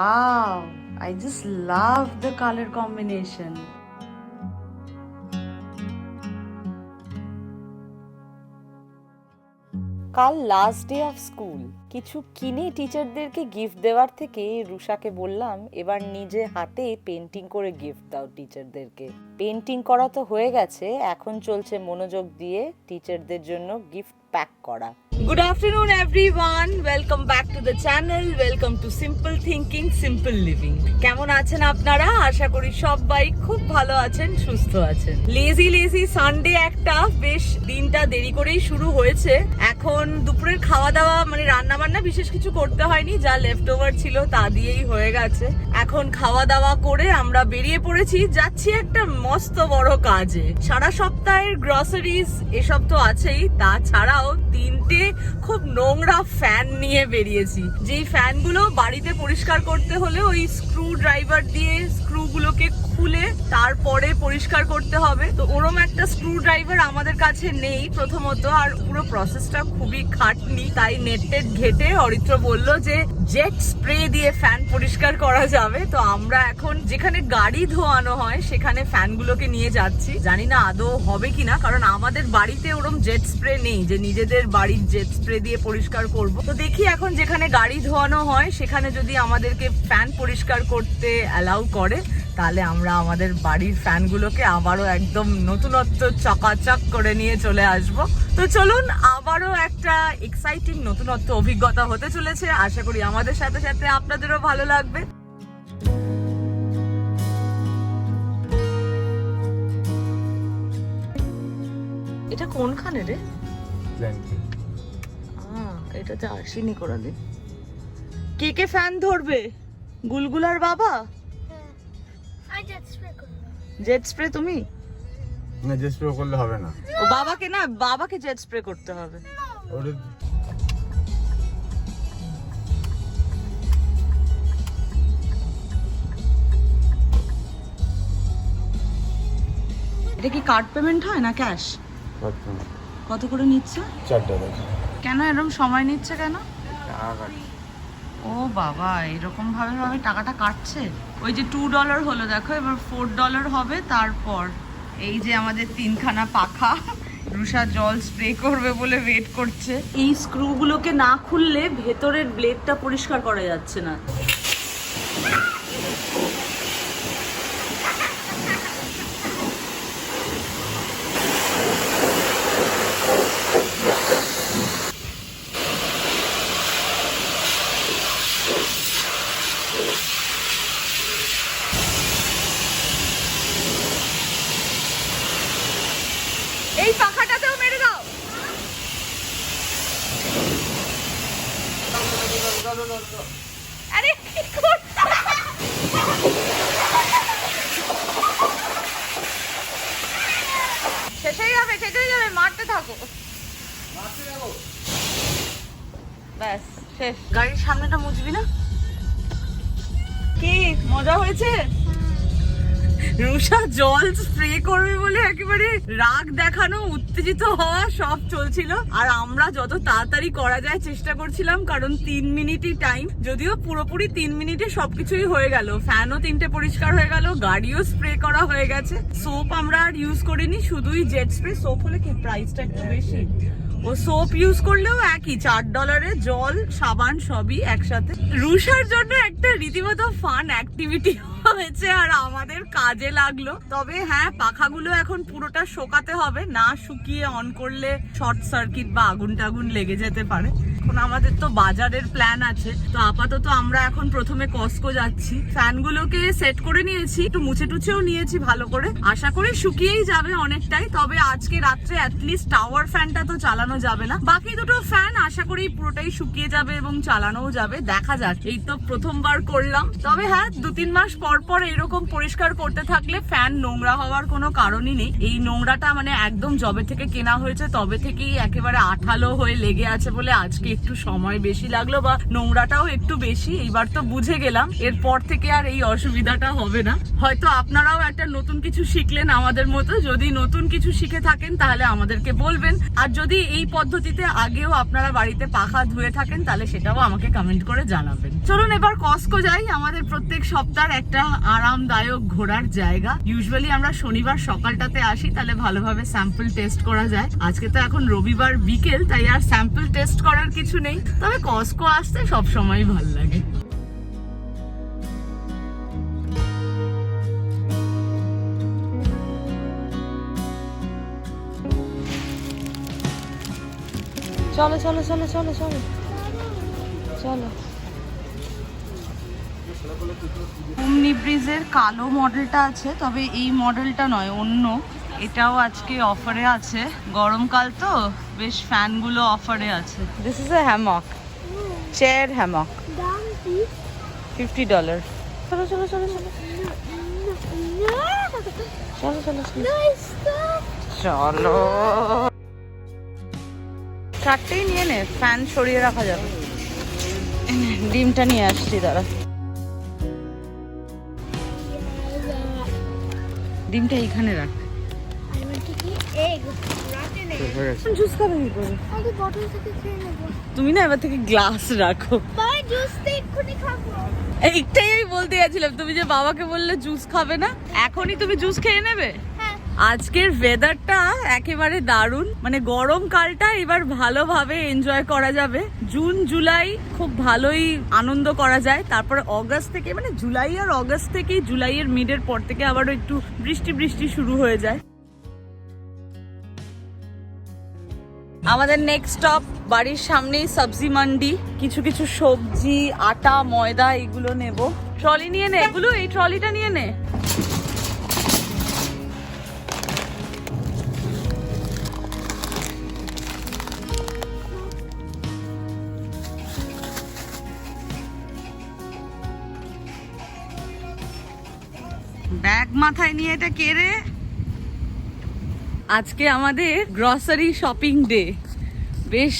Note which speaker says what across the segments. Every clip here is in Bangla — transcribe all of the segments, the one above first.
Speaker 1: Wow, I just love the color combination.
Speaker 2: কাল লাস্ট ডে অফ স্কুল কিছু কিনে টিচারদেরকে গিফট দেওয়ার থেকে রুষাকে বললাম এবার নিজে হাতে পেন্টিং করে গিফট দাও টিচারদেরকে পেন্টিং করা তো হয়ে গেছে এখন চলছে মনোযোগ দিয়ে টিচারদের জন্য গিফট প্যাক করা good afternoon everyone welcome back to the channel welcome to simple thinking simple living কেমন আছেন আপনারা? আশা করি সবাই খুব ভালো আছেন, সুস্থ আছেন। লেজি লেজি সানডে একটা। বেশ দিনটা দেরি করেই শুরু হয়েছে। এখন দুপুরের খাওয়া দাওয়া মানে রান্না বান্না বিশেষ কিছু করতে হয়নি। যা লেফট ওভার ছিল তা দিয়েই হয়ে গেছে। এখন খাওয়া দাওয়া করে আমরা বেরিয়ে পড়েছি। যাচ্ছি একটা মস্ত বড় কাজে। সারা সপ্তাহের গ্রসারিজ এসব তো আছেই। তাছাড়াও তিনটে খুব নোংরা ফ্যান নিয়ে বেরিয়েছি। যেই ফ্যানগুলো বাড়িতে পরিষ্কার করতে হলে ওই স্ক্রু ড্রাইভার দিয়ে স্ক্রু গুলোকে খুলে তারপরে পরিষ্কার করতে হবে। তো ওরম একটা স্ক্রু ড্রাইভার আমাদের কাছে নেই প্রথমত, আর পুরো প্রসেসটা খুবই খাটনি। তাই নেট টেট ঘেটে অরিত্র বলল যে জেট স্প্রে দিয়ে ফ্যান পরিষ্কার করা যাবে। তো আমরা এখন যেখানে গাড়ি ধোয়ানো হয়, সেখানে ফ্যানগুলোকে নিয়ে যাচ্ছি। জানি না আদৌ হবে কিনা, কারণ আমাদের বাড়িতে ওরম জেট স্প্রে নেই। যে নিজেদের বাড়ির জেট স্প্রে দিয়ে পরিষ্কার করব। তো দেখি এখন যেখানে গাড়ি ধোয়ানো হয়, সেখানে যদি আমাদেরকে ফ্যান পরিষ্কার করতে অ্যালাউ করে, তাহলে আমরা আমাদের বাড়ির ফ্যানগুলোকে আবারও একদম নতুনত্ব চকাচক করে নিয়ে চলে আসব। তো চলুন, আবারও একটা এক্সাইটিং নতুনত্ব অভিজ্ঞতা হতে চলেছে। আশা করি আমাদের সাথে সাথে আপনাদেরও ভালো লাগবে। এটা কোনখানে রে? আহ, এটাতে আসেনি কোনোদিন কে কে ফ্যান ধরবে? গুলগুলার বাবা. জেট স্প্রে তুমি?
Speaker 3: না যে স্প্রে করলে হবে না।
Speaker 2: ও বাবাকে না বাবাকে জেট স্প্রে করতে হবে।
Speaker 1: এটা কি কার্ড পেমেন্ট হয় না ক্যাশ
Speaker 3: পারতাম না।
Speaker 1: কত করে নিচ্ছে?
Speaker 3: চার টাকা
Speaker 1: কেন এরকম সময় নিচ্ছে কেন? ও বাবা এরকম ভাবে ভাবে টাকাটা কাটছে? ওই যে টু ডলার হলো দেখো এবার ফোর ডলার হবে তারপর এই যে আমাদের তিনখানা পাখা রুষা জল স্প্রে করবে বলে ওয়েট করছে। এই স্ক্রুগুলোকে না খুললে ভেতরের ব্লেডটা পরিষ্কার করা যাচ্ছে না এই পাখাটাতেও মেরে দাও আরে কি করছ? শেষ হয়ে যাবে শেষ হয়ে যাবে মারতে থাকো। ব্যাস শেষ। গাড়ির সামনেটা মুছবি না? কি মজা হয়েছে? রুষা জল স্প্রে করবে বলে একেবারে রাগ দেখানো, উত্তেজিত হওয়া সব চলছিল। আর আমরা যত তাড়াতাড়ি করা যায় চেষ্টা করছিলাম, কারণ তিন মিনিটই টাইম যদিও পুরোপুরি তিন মিনিটে সবকিছুই হয়ে গেল। ফ্যানও তিনটে পরিষ্কার হয়ে গেল, গাড়িও স্প্রে করা হয়ে গেছে। সোপ আমরা আর ইউজ করিনি, শুধুই জেট স্প্রে সোপ হলে কি প্রাইসটা একটু বেশি? ও সোপ ইউজ করলেও একই, চার ডলারে জল, সাবান সবই একসাথে। রুষার জন্য একটা রীতিমতো ফান অ্যাক্টিভিটি হয়েছে আর আমাদের কাজে লাগল। তবে হ্যাঁ পাখাগুলো এখন পুরোটা শোকাতে হবে, না শুকিয়ে অন করলে শর্ট সার্কিট বা আগুন টাগুন লেগে যেতে পারে। এখন আমাদের তো বাজারের প্ল্যান আছে। তো আপাতত আমরা এখন প্রথমে কস্কো যাচ্ছি। ফ্যানগুলোকে সেট করে নিয়েছি, একটু মুছে টুছেও নিয়েছি ভালো করে। আশা করি শুকিয়েই যাবে অনেকটাই, তবে আজকে রাত্রে অ্যাটলিস্ট টাওয়ার ফ্যানটা তো চালানো যাবে না। বাকি দুটো ফ্যান আশা করি পুরোটাই শুকিয়ে যাবে এবং চালানোও যাবে, দেখা যাক। এই তো প্রথমবার করলাম। তবে হ্যাঁ দু তিন মাস পর পর এরকম পরিষ্কার করতে থাকলে ফ্যান নোংরা হওয়ার কোনো কারণই নেই। এই নোংরাটা মানে একদম জবে থেকে কেনা হয়েছে, তবে থেকেই একেবারে আঠালো হয়ে লেগে আছে বলে আজকেই একটু সময় বেশি লাগল বা নোংরাটাও একটু বেশি, এইবার তো বুঝে গেলাম। এরপর থেকে আর এই অসুবিধাটা হবে না। হয়তো আপনারাও একটা নতুন কিছু শিখলেন আমাদের মতো। যদি নতুন কিছু শিখে থাকেন, তাহলে আমাদেরকে বলবেন। আর যদি এই পদ্ধতিতে আগেও আপনারা বাড়িতে পাখা ধুয়ে থাকেন, তাহলে সেটাও আমাকে কমেন্ট করে জানাবেন। চলুন এবার কস্কো যাই। আমাদের প্রত্যেক সপ্তাহের একটা আরামদায়ক ঘোরার জায়গা। ইউজুয়ালি আমরা শনিবার সকালটাতে আসি, তাহলে ভালোভাবে স্যাম্পল টেস্ট করা যায়। আজকে তো এখন রবিবার বিকেল, তাই আর স্যাম্পল টেস্ট করার কিছু নেই। তবে কস্কো আসতে সবসময় ভালো লাগে।
Speaker 2: চলো চলো চলো চলো চলো। চলো।
Speaker 1: ওমনি ব্রিজের কালো মডেলটা আছে তবে এই মডেলটা নয় অন্য। এটাও আজকে অফারে আছে। গরমকাল তো বেশ ফ্যানগুলো অফারে আছে।
Speaker 2: This is a hammock chair hammock fifty dollar চলো চলো চলো চলো। চলো চলো চলো। চারটেই নিয়ে নে ফ্যান সরিয়ে রাখা যাবে। ডিমটা নিয়ে আসছি দাঁড়া।
Speaker 1: ডিমটা এইখানে রাখ। জুস খাবে কি করে?
Speaker 4: থেকে
Speaker 1: তুমি না এবার থেকে গ্লাস রাখো। এইটাই আমি বলতে তুমি যে বাবাকে বললে জুস খাবে না এখনই তুমি জুস খেয়ে নেবে?
Speaker 4: হ্যাঁ।
Speaker 1: আজকের ওয়েদারটা একেবারে দারুণ মানে গরমকালটা এবার ভালোভাবে এনজয় করা যাবে। জুন জুলাই খুব ভালোই আনন্দ করা যায় তারপরে অগাস্ট থেকে মানে জুলাই আর অগাস্ট থেকেই জুলাইয়ের মিডের পর থেকে আবারও একটু বৃষ্টি বৃষ্টি শুরু হয়ে যায়। আমাদের নেক্সট স্টপ বাড়ির সামনেই সবজি মান্ডি। কিছু কিছু সবজি, আটা, ময়দা, এগুলো নেব। ট্রলি নিয়ে নে এগুলো এই ট্রলিটা নিয়ে নে। ব্যাগ মাথায় নিয়ে এটা কে রে? আজকে আমাদের গ্রসারি শপিং ডে বেশ,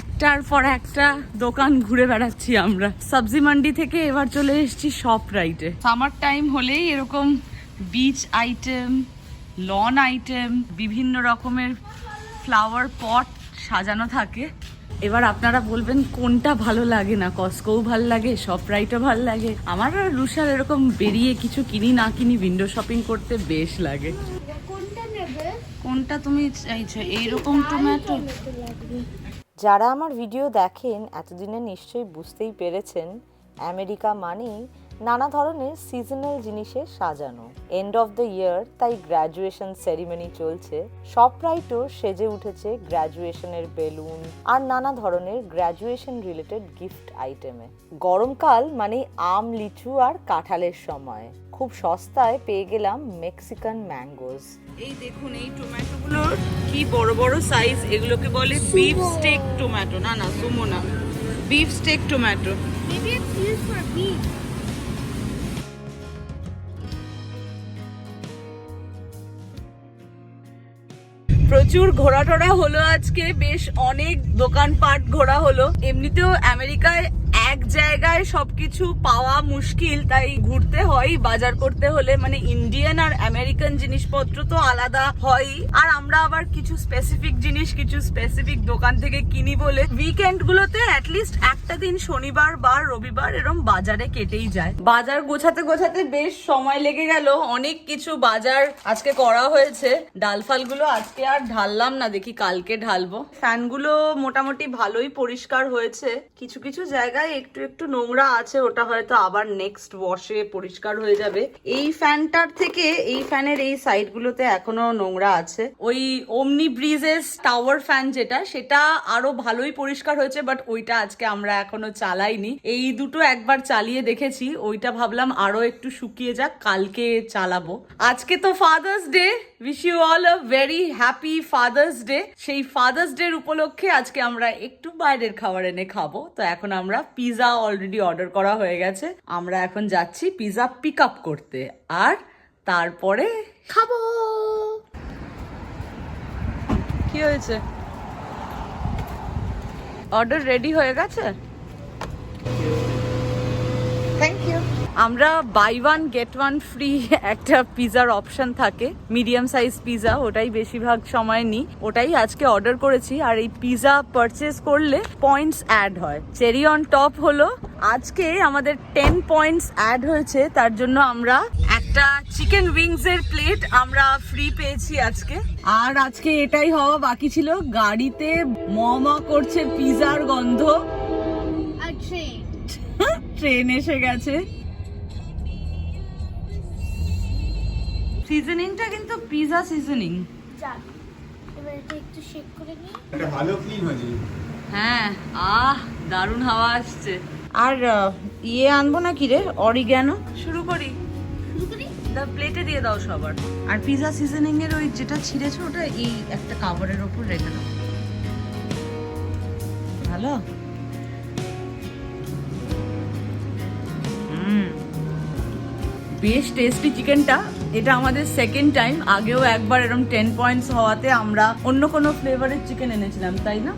Speaker 1: একটার পর একটা দোকান ঘুরে বেড়াচ্ছি আমরা। সবজি মান্ডি থেকে এবার চলে এসেছি শপ রাইটে সামার টাইম হলেই এরকম বিচ আইটেম লন আইটেম বিভিন্ন রকমের ফ্লাওয়ার পট সাজানো থাকে। এবার আপনারা বলবেন কোনটা ভালো লাগে না? কস্কোও ভালো লাগে শপ রাইটও ভালো লাগে। আমার আর রুষার এরকম বেরিয়ে কিছু কিনি না কিনি উইন্ডো শপিং করতে বেশ লাগে।
Speaker 4: কোনটা
Speaker 1: তুমি চাইছো? এইরকম টমেটো
Speaker 2: যারা আমার ভিডিও দেখেন এতদিনে নিশ্চয়ই বুঝতেই পেরেছেন আমেরিকা মানেই নানা ধরনের সিজনাল জিনিসে সাজানো। এন্ড অফ দ্য ইয়ার তাই গ্র্যাজুয়েশন সেরিমনি চলছে। সবরাইটও সেজে উঠেছে গ্র্যাজুয়েশনের বেলুন আর নানা ধরনের গ্র্যাজুয়েশন রিলেটেড গিফট আইটেমে গরমকাল মানে আম লিচু আর কাঁঠালের সময়। খুব সস্তায় পেয়ে গেলাম মেক্সিকান ম্যাঙ্গোজ
Speaker 1: এই দেখুন এই টমেটোগুলোর কি বড় বড় সাইজ এগুলোকে বলে বিফ স্টেক টোম্যাটো না না সুমো না। Beef steak tomato
Speaker 4: Maybe it's used for beef.
Speaker 1: প্রচুর ঘোরা টোরা হলো আজকে বেশ অনেক দোকানপাট ঘোরা হলো। এমনিতেও আমেরিকায় এক জায়গায় সবকিছু পাওয়া মুশকিল, তাই ঘুরতে হয়, বাজার করতে হলে। মানে ইন্ডিয়ান আর আমেরিকান জিনিসপত্র তো আলাদা হয়। আর আমরা আবার কিছু স্পেসিফিক জিনিস, কিছু স্পেসিফিক দোকান থেকে কিনি বলে উইকেন্ড গুলোতে অ্যাটলিস্ট একটা দিন শনিবার বা রবিবার এরম বাজারে কেটেই যায়। বাজার গোছাতে গোছাতে বেশ সময় লেগে গেল। অনেক কিছু বাজার আজকে করা হয়েছে। ডাল ফালগুলো আজকে আর ঢাললাম না, দেখি কালকে ঢালবো। ফ্যানগুলো মোটামুটি ভালোই পরিষ্কার হয়েছে। কিছু কিছু জায়গায় একটু একটু নোংরা আছে, ওটা হয়তো আবার নেক্সট ওয়াশে পরিষ্কার হয়ে যাবে। এই ফ্যানটার থেকে এই ফ্যানের এই সাইডগুলোতে এখনও নোংরা আছে। ওই ওমনি ব্রিজের টাওয়ার ফ্যান যেটা, সেটা আরও ভালোই পরিষ্কার হয়েছে বাট ওইটা আজকে আমরা এখনও চালাইনি। এই দুটো একবার চালিয়ে দেখেছি, ওইটা ভাবলাম আরও একটু শুকিয়ে যাক, কালকে চালাবো। আজকে তো Father's Day wish you all a very happy Father's Day সেই ফাদার্স ডে উপলক্ষে আজকে আমরা একটু বাইরের খাবার এনে খাব, তো এখন আমরা পিৎজা অলরেডি অর্ডার করা হয়ে গেছে। আমরা এখন যাচ্ছি পিৎজা পিক আপ করতে। আর তারপরে খাব। কি হয়েছে? অর্ডার রেডি হয়ে গেছে?
Speaker 2: থ্যাংক ইউ
Speaker 1: আমরা buy one get one free একটা পিজার অপশন থাকে। মিডিয়াম সাইজ পিজা ওটাই বেশিরভাগ সময় নিই। ওটাই আজকে অর্ডার করেছি। আর এই পিজা পারচেস করলে পয়েন্টস অ্যাড হয়। চেরি অন টপ হলো। আজকে আমাদের টেন পয়েন্টস অ্যাড হয়েছে। তার জন্য আমরা একটা চিকেন উইংস এর প্লেট আমরা ফ্রি পেয়েছি আজকে। আর আজকে এটাই হওয়া বাকি ছিল। গাড়িতে মমা করছে পিজার গন্ধ. ট্রেন এসে গেছে। সিজনিংটা কিন্তু পিজা সিজনিং।
Speaker 4: এবার এটা একটু শেক করে নিই।
Speaker 3: এটা ভালো ক্লিন হয়েছে
Speaker 1: হ্যাঁ আহ দারুণ হাওয়া আসছে। আর ইয়ে আনব না কি রে? অরিগ্যানো শুরু করি।
Speaker 4: শুরু করি?
Speaker 1: দা প্লেটে দিয়ে দাও সবার। আর পিজা সিজনিং এর ওই যেটা ছিঁড়েছো ওটা এই একটা কাভারের ওপর রেখে দাও। ভালো? বেশ টেস্টি চিকেনটা এটা আমাদের সেকেন্ড টাইম আগেও একবার এরকম টেন পয়েন্টস হওয়াতে আমরা অন্য কোনো ফ্লেভারের চিকেন এনেছিলাম, তাই না?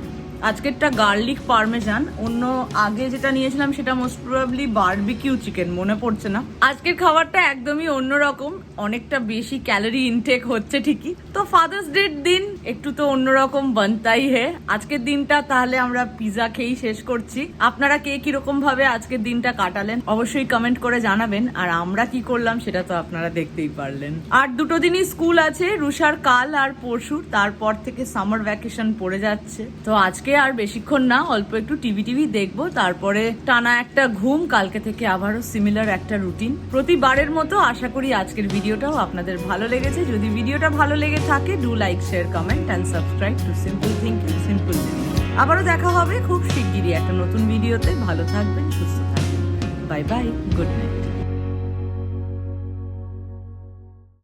Speaker 1: আজকেরটা গার্লিক পারমেজান। অন্য আগে যেটা নিয়েছিলাম সেটা মোস্ট প্রবাবলি বারবিকিউ চিকেন মনে পড়ছে না। আজকের খাবারটা একদমই অন্যরকম, অনেকটা বেশি ক্যালোরি ইনটেক হচ্ছে ঠিকই। তো ফাদার্স ডের দিন একটু তো অন্যরকম বানতাই হে। আজকের দিনটা তাহলে আমরা পিজা খেয়েই শেষ করছি। আপনারা কে কীরকম ভাবে আজকের দিনটা কাটালেন, অবশ্যই কমেন্ট করে জানাবেন। আর আমরা কি করলাম সেটা তো আপনারা দেখতেই পারলেন। আর দুটো দিনই স্কুল আছে, রুষার কাল আর পরশু তারপর থেকে সামার ভ্যাকেশন পড়ে যাচ্ছে। তো আজকে আর বেশিক্ষণ না, অল্প একটু টিভি টিভি দেখব। তারপরে টানা একটা ঘুম, কালকে থেকে আবারও সিমিলার একটা রুটিন প্রতিবারের মতো আশা করি আজকের ভিডিওটাও আপনাদের ভালো লেগেছে। যদি ভিডিওটা ভালো লেগে থাকে do like share comment and subscribe to simple thinking simple আবারও দেখা হবে খুব শিগগিরই একটা নতুন ভিডিওতে। ভালো থাকবেন, সুস্থ থাকবেন। Bye bye good night